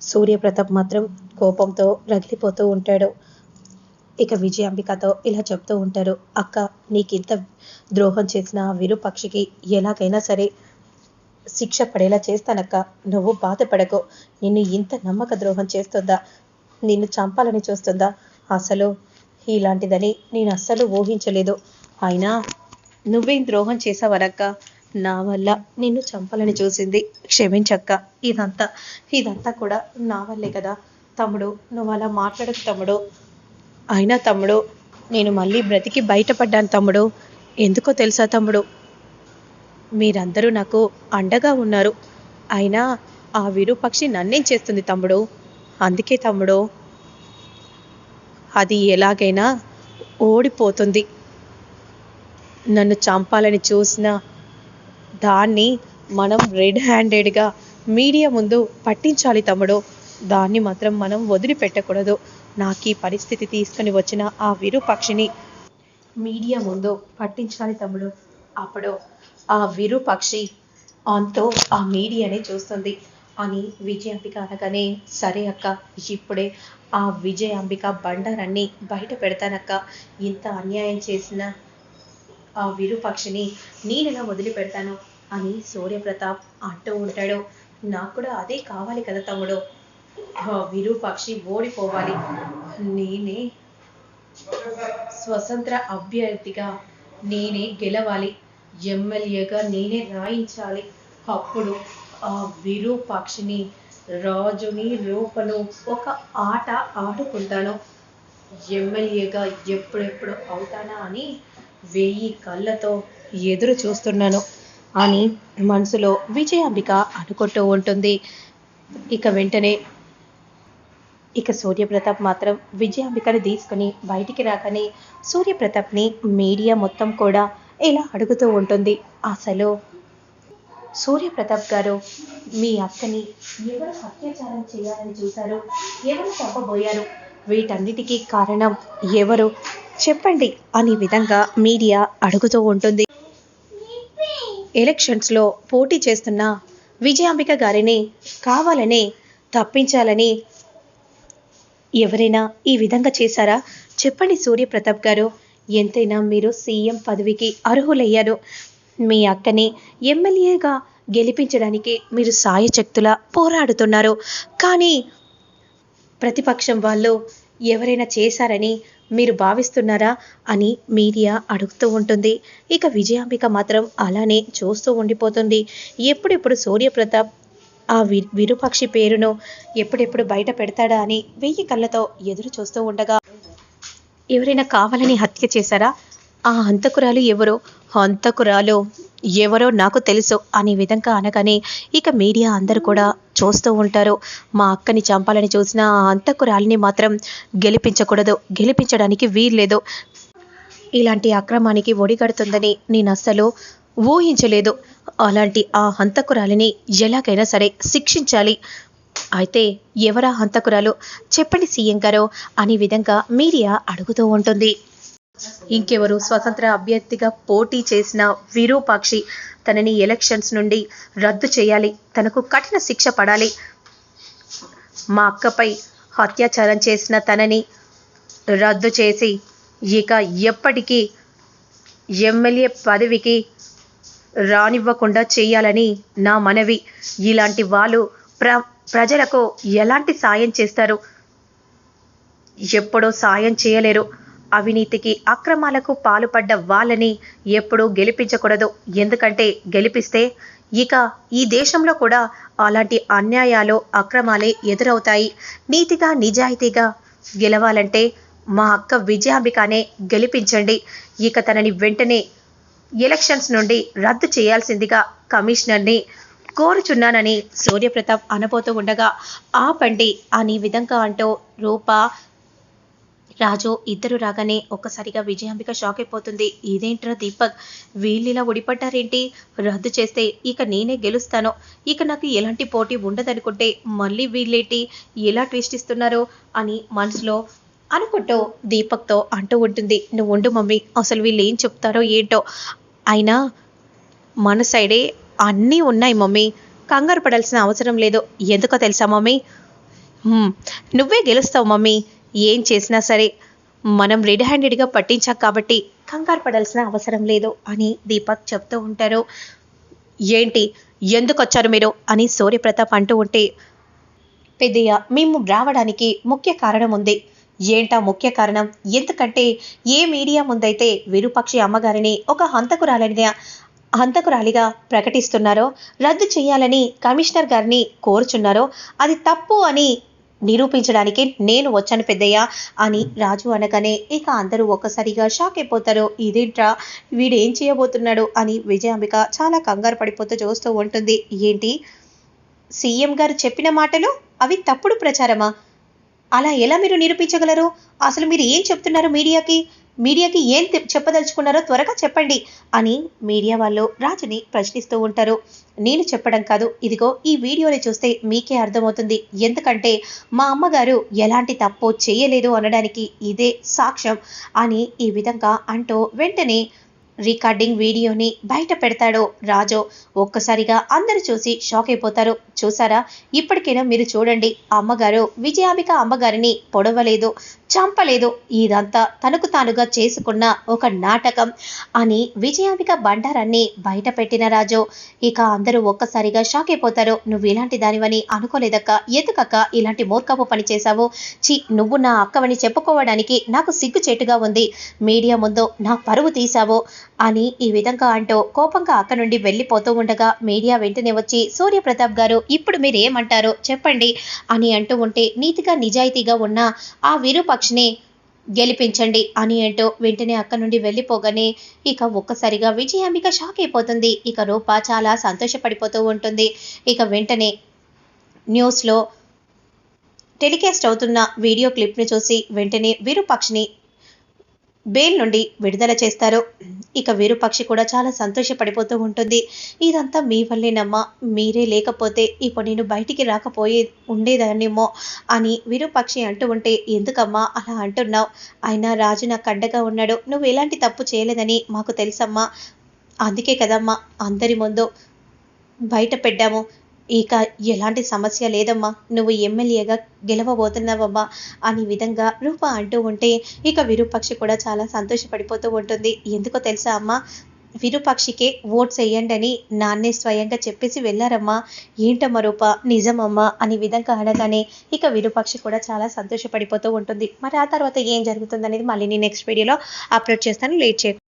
సూర్యప్రతాప్ మాత్రం కోపంతో రగిలిపోతూ ఉంటాడు. ఇక విజయాంబికతో ఇలా చెప్తూ ఉంటారు అక్క నీకింత ద్రోహం చేసిన విరుపక్షికి విరూపక్షికి ఎలాగైనా సరే శిక్ష పడేలా చేస్తానక్క. నువ్వు బాధపడకు. నిన్ను ఇంత నమ్మక ద్రోహం చేస్తుందా? నిన్ను చంపాలని చూస్తుందా? అసలు ఇలాంటిదని నేను అస్సలు ఊహించలేదు. అయినా నువ్వేం ద్రోహం చేసావనక్క నా వల్ల నిన్ను చంపాలని చూసింది క్షమించక్క. ఇదంతా ఇదంతా కూడా నా వల్లే కదా. తమ్ముడు నువ్వు అలా మాట్లాడకు తమ్ముడు. అయినా తమ్ముడు నేను మళ్ళీ బ్రతికి బయటపడ్డాను తమ్ముడు. ఎందుకో తెలుసా తమ్ముడు? మీరందరూ నాకు అండగా ఉన్నారు. అయినా ఆ విరూపక్షి నన్నేం చేస్తుంది తమ్ముడు? అందుకే తమ్ముడు అది ఎలాగైనా ఓడిపోతుంది. నన్ను చంపాలని చూసిన దాన్ని మనం రెడ్ హ్యాండెడ్గా మీడియా ముందు పట్టించాలి తమ్ముడు. దాన్ని మాత్రం మనం వదిలిపెట్టకూడదు. నాకు ఈ పరిస్థితి తీసుకుని వచ్చిన ఆ విరూపక్షిని మీడియా ముందు పట్టించాలి తమ్ముడు. అప్పుడు ఆ విరూపక్షి అంతో ఆ మీడియానే చూస్తుంది. అని విజయాంబిక అనగానే సరే అక్క ఇప్పుడే ఆ విజయాంబిక బండారాన్ని బయట పెడతానక్క. ఇంత అన్యాయం చేసిన ఆ విరూపాక్షిని నేనెలా వదిలిపెడతాను? అని సూర్యప్రతాప్ అంటూ ఉంటాడు. నాకు కూడా అదే కావాలి కదా తమ్ముడు. ఆ విరూపాక్షి ఓడిపోవాలి. నేనే స్వతంత్ర అభ్యర్థిగా నేనే గెలవాలి. ఎమ్మెల్యేగా నేనే రాయించాలి. అప్పుడు ఆ విరూపాక్షిని రాజుని రూపను ఒక ఆట ఆడుకుంటాను. ఎమ్మెల్యేగా ఎప్పుడెప్పుడు అవుతానా అని వెయ్యి కళ్ళతో ఎదురు చూస్తున్నాను. అని మనసులో విజయాంబిక అనుకుంటూ ఉంటుంది. ఇక వెంటనే ఇక సూర్యప్రతాప్ మాత్రం విజయాంబికని తీసుకుని బయటికి రాకని సూర్యప్రతాప్ని మీడియా మొత్తం కూడా ఇలా అడుగుతూ ఉంటుంది. అసలు సూర్యప్రతాప్ గారు మీ అక్కని ఎవరు అత్యాచారం చేయాలని చూశారు? ఎవరు చంపబోయారు వీటన్నిటికీ కారణం ఎవరు చెప్పండి అనే విధంగా మీడియా అడుగుతూ ఉంటుంది. ఎలక్షన్స్లో పోటీ చేస్తున్న విజయాంబిక గారిని కావాలని తప్పించాలని ఎవరైనా ఈ విధంగా చేశారా? చెప్పండి సూర్యప్రతాప్ గారు. ఎంతైనా మీరు సీఎం పదవికి అర్హులయ్యారు. మీ అక్కని ఎమ్మెల్యేగా గెలిపించడానికి మీరు సాయశక్తులా పోరాడుతున్నారు. కానీ ప్రతిపక్షం వాళ్ళు ఎవరైనా చేశారని మీరు భావిస్తున్నారా అని మీడియా అడుగుతూ ఉంటుంది. ఇక విజయాంబిక మాత్రం అలానే చూస్తూ ఉండిపోతుంది. ఎప్పుడెప్పుడు సూర్యప్రతాప్ ఆ వి విరూపాక్షి పేరును ఎప్పుడెప్పుడు బయట పెడతాడా అని వెయ్యి కళ్ళతో ఎదురు చూస్తూ ఉండగా ఎవరైనా కావాలని హత్య చేశారా? ఆ హంతకురాలు ఎవరో? హంతకురాలు ఎవరో నాకు తెలుసు అనే విధంగా అనగానే ఇక మీడియా అందరూ కూడా చూస్తూ ఉంటారు. మా అక్కని చంపాలని చూసిన ఆ హంతకురాలిని మాత్రం గెలిపించకూడదు. గెలిపించడానికి వీల్లేదు. ఇలాంటి అక్రమానికి ఒడిగడుతుందని నేను అస్సలు ఊహించలేదు. అలాంటి ఆ హంతకురాలిని ఎలాగైనా సరే శిక్షించాలి. అయితే ఎవరా హంతకురాలు చెప్పండి సీఎం గారు అనే విధంగా మీడియా అడుగుతూ ఉంటుంది. ఇంకెవరు స్వతంత్ర అభ్యర్థిగా పోటీ చేసిన విరూపాక్షి తనని ఎలక్షన్స్ నుండి రద్దు చేయాలి. తనకు కఠిన శిక్ష పడాలి. మా అక్కపై అత్యాచారం చేసిన తనని రద్దు చేసి ఇక ఎప్పటికీ ఎమ్మెల్యే పదవికి రానివ్వకుండా చేయాలని నా మనవి. ఇలాంటి వాళ్ళు ప్ర ప్రజలకు ఎలాంటి సాయం చేస్తారు? ఎప్పుడూ సాయం చేయలేరు. అవినీతికి అక్రమాలకు పాల్పడ్డ వాళ్ళని ఎప్పుడూ గెలిపించకూడదు. ఎందుకంటే గెలిపిస్తే ఇక ఈ దేశంలో కూడా అలాంటి అన్యాయాలు అక్రమాలే ఎదురవుతాయి. నీతిగా నిజాయితీగా గెలవాలంటే మా అక్క విజయాంబికానే గెలిపించండి. ఇక తనని వెంటనే ఎలక్షన్స్ నుండి రద్దు చేయాల్సిందిగా కమిషనర్ని కోరుచున్నానని సూర్యప్రతాప్ అనబోతూ ఉండగా ఆపండి అని విధంగా అంటూ రూప రాజు ఇద్దరు రాగానే ఒక్కసారిగా విజయాంబిక షాక్ అయిపోతుంది. ఇదేంట్రా దీపక్? వీళ్ళిలా ఉడిపడ్డారేంటి రద్దు చేస్తే ఇక నేనే గెలుస్తాను. ఇక నాకు ఎలాంటి పోటీ ఉండదనుకుంటే మళ్ళీ వీళ్ళేంటి? ఎలా ట్విస్ట్ ఇస్తున్నారో అని మనసులో అనుకుంటూ దీపక్తో అంటూ ఉంటుంది. నువ్వు ఉండు మమ్మీ అసలు వీళ్ళు ఏం చెప్తారో ఏంటో. అయినా మన సైడే అన్నీ ఉన్నాయి మమ్మీ. కంగారు పడాల్సిన అవసరం లేదు. ఎందుకో తెలుసా మమ్మీ? నువ్వే గెలుస్తావు మమ్మీ. ఏం చేసినా సరే మనం రెడ్ హ్యాండెడ్గా పట్టించాం కాబట్టి కంగారు పడాల్సిన అవసరం లేదు అని దీపక్ చెప్తూ ఉంటారు. ఏంటి? ఎందుకు వచ్చారు మీరు? అని సూర్యప్రతాప్ అంటూ ఉంటే పెద్దయ్య మేము రావడానికి ముఖ్య కారణం ఉంది. ఏంటా ముఖ్య కారణం? ఎందుకంటే ఏ మీడియా ముందైతే విరూపాక్షి అమ్మగారిని ఒక హంతకురాలనిగా హంతకురాలిగా ప్రకటిస్తున్నారో రద్దు చేయాలని కమిషనర్ గారిని కోరుచున్నారో అది తప్పు అని నిరూపించడానికి నేను వచ్చాను పెద్దయ్య అని రాజు అనగానే ఇక అందరూ ఒక్కసారిగా షాక్ అయిపోతారు ఇదేంట్రా? వీడు ఏం చేయబోతున్నాడు? అని విజయాంబిక చాలా కంగారు పడిపోతూ చూస్తూ ఉంటుంది. ఏంటి? సీఎం గారు చెప్పిన మాటలు? అవి తప్పుడు ప్రచారమా? అలా ఎలా మీరు నిరూపించగలరు? అసలు మీరు ఏం చెప్తున్నారు మీడియాకి? మీడియాకి ఏం చెప్పదలుచుకున్నారో త్వరగా చెప్పండి అని మీడియా వాళ్ళు రాజుని ప్రశ్నిస్తూ ఉంటారు. నేను చెప్పడం కాదు ఇదిగో ఈ వీడియోని చూస్తే మీకే అర్థమవుతుంది. ఎందుకంటే మా అమ్మగారు ఎలాంటి తప్పు చేయలేదు అనడానికి ఇదే సాక్ష్యం అని ఈ విధంగా అంటూ వెంటనే రికార్డింగ్ వీడియోని బయట పెడతాడో రాజో ఒక్కసారిగా అందరూ చూసి షాక్ అయిపోతారు. చూసారా? ఇప్పటికైనా మీరు చూడండి. అమ్మగారు విజయాంబిక అమ్మగారిని పొడవలేదు చంపలేదు. ఇదంతా తనకు తానుగా చేసుకున్న ఒక నాటకం అని విజయాంబిక బండారాన్ని బయట పెట్టిన రాజు. ఇక అందరూ ఒక్కసారిగా షాక్ అయిపోతారు. నువ్వు ఇలాంటి దానివని అనుకోలేదక్క. ఎందుకక్క? ఇలాంటి మూర్ఖపు పని చేశావు. చి నువ్వు నా అక్కవని చెప్పుకోవడానికి నాకు సిగ్గుచేటుగా ఉంది. మీడియా ముందు నా పరువు తీశావు. అని ఈ విధంగా అంటూ కోపంగా అక్క నుండి వెళ్ళిపోతూ ఉండగా మీడియా వెంటనే వచ్చి సూర్యప్రతాప్ గారు ఇప్పుడు మీరు ఏమంటారో చెప్పండి అని అంటూ ఉంటే నీతిగా నిజాయితీగా ఉన్న ఆ విరూపక్షిని గెలిపించండి అని అంటూ వెంటనే అక్క నుండి వెళ్ళిపోగానే ఇక ఒక్కసారిగా విజయాంబిక షాక్ అయిపోతుంది. ఇక రూప చాలా సంతోషపడిపోతూ ఉంటుంది. ఇక వెంటనే న్యూస్లో టెలికాస్ట్ అవుతున్న వీడియో క్లిప్ని చూసి వెంటనే విరూపాక్షిని బెయిల్ నుండి విడుదల చేస్తారు. ఇక విరూపక్షి కూడా చాలా సంతోషపడిపోతూ ఉంటుంది. ఇదంతా మీ వల్లేనమ్మా. మీరే లేకపోతే ఇప్పుడు నేను బయటికి రాకపోయే ఉండేదాన్నేమో అని విరూపాక్షి అంటూ ఉంటే ఎందుకమ్మా అలా అంటున్నావు? అయినా రాజు నాకు అండగా ఉన్నాడు. నువ్వు ఎలాంటి తప్పు చేయలేదని మాకు తెలుసమ్మా. అందుకే కదమ్మా. అందరి ముందు బయట పెట్టాము. ఇక ఎలాంటి సమస్య లేదమ్మా. నువ్వు ఎమ్మెల్యేగా గెలవబోతున్నావమ్మా అనే విధంగా రూప అంటూ ఉంటే ఇక విరూపాక్షి కూడా చాలా సంతోషపడిపోతూ ఉంటుంది. ఎందుకో తెలుసా అమ్మా? విరూపాక్షికే ఓట్స్ వేయండి అని నాన్నే స్వయంగా చెప్పేసి వెళ్ళారమ్మా. ఏంటమ్మా రూప? నిజమమ్మా? అని విధంగా అనగానే ఇక విరూపాక్షి కూడా చాలా సంతోషపడిపోతూ ఉంటుంది. మరి ఆ తర్వాత ఏం జరుగుతుంది అనేది మళ్ళీ నేను నెక్స్ట్ వీడియోలో అప్లోడ్ చేస్తాను. లేట్ చేయకు.